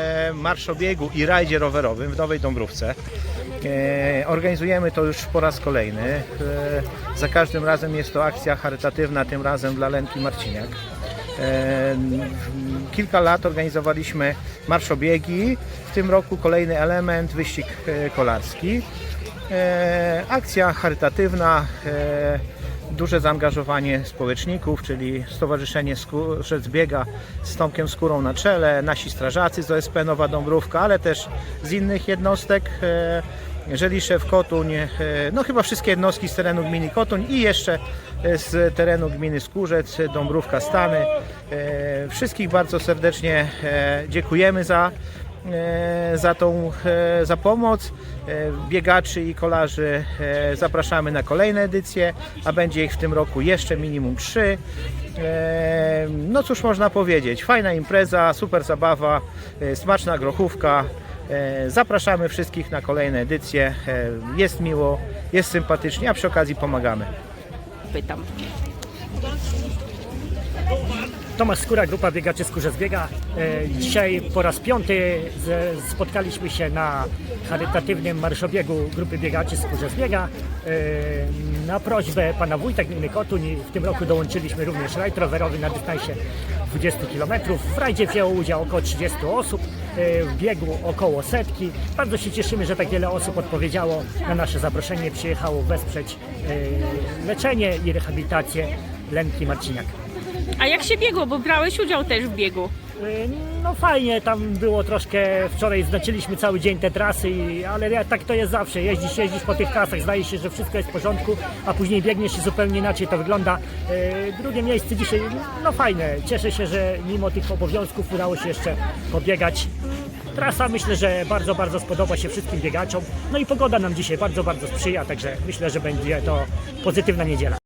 e, marszobiegu i rajdzie rowerowym w Nowej Dąbrówce. E, Organizujemy to już po raz kolejny. E, Za każdym razem jest to akcja charytatywna, tym razem dla Lenki Marciniak. Kilka lat organizowaliśmy marszobiegi, w tym roku kolejny element, wyścig kolarski. Akcja charytatywna, duże zaangażowanie społeczników, czyli Stowarzyszenie Skórzec Biega z Tomkiem Skórą na czele, nasi strażacy z OSP Nowa Dąbrówka, ale też z innych jednostek. e, Żeliszew, Kotuń, e, no chyba wszystkie jednostki z terenu gminy Kotuń i jeszcze e, z terenu gminy Skórzec, Dąbrówka Stany. Wszystkich bardzo serdecznie dziękujemy za, za tą e, za pomoc. E, Biegaczy i kolarzy e, zapraszamy na kolejne edycje, a będzie ich w tym roku jeszcze minimum 3. No cóż można powiedzieć, fajna impreza, super zabawa, e, smaczna grochówka. E, Zapraszamy wszystkich na kolejne edycje. E, Jest miło, jest sympatycznie, a przy okazji pomagamy. Pytam. Tomasz Skóra, grupa biegaczy Skórzec Biega. E, Dzisiaj po raz piąty spotkaliśmy się na charytatywnym marszobiegu grupy biegaczy Skórzec Biega. E, Na prośbę pana wójta gminy Kotuń w tym roku dołączyliśmy również rajd rowerowy na dystansie 20 km. W rajdzie wzięło udział około 30 osób, e, w biegu około setki. Bardzo się cieszymy, że tak wiele osób odpowiedziało na nasze zaproszenie, przyjechało wesprzeć leczenie i rehabilitację Lenki Marciniak. A jak się biegło, bo brałeś udział też w biegu? No fajnie, tam było troszkę, wczoraj znaczyliśmy cały dzień te trasy, i, ale tak to jest zawsze, jeździsz, jeździsz po tych trasach, zdaje się, że wszystko jest w porządku, a później biegniesz i zupełnie inaczej to wygląda. Y, Drugie miejsce dzisiaj, no fajne, cieszę się, że mimo tych obowiązków udało się jeszcze pobiegać. Trasa myślę, że bardzo, bardzo spodoba się wszystkim biegaczom, no i pogoda nam dzisiaj bardzo, bardzo sprzyja, także myślę, że będzie to pozytywna niedziela.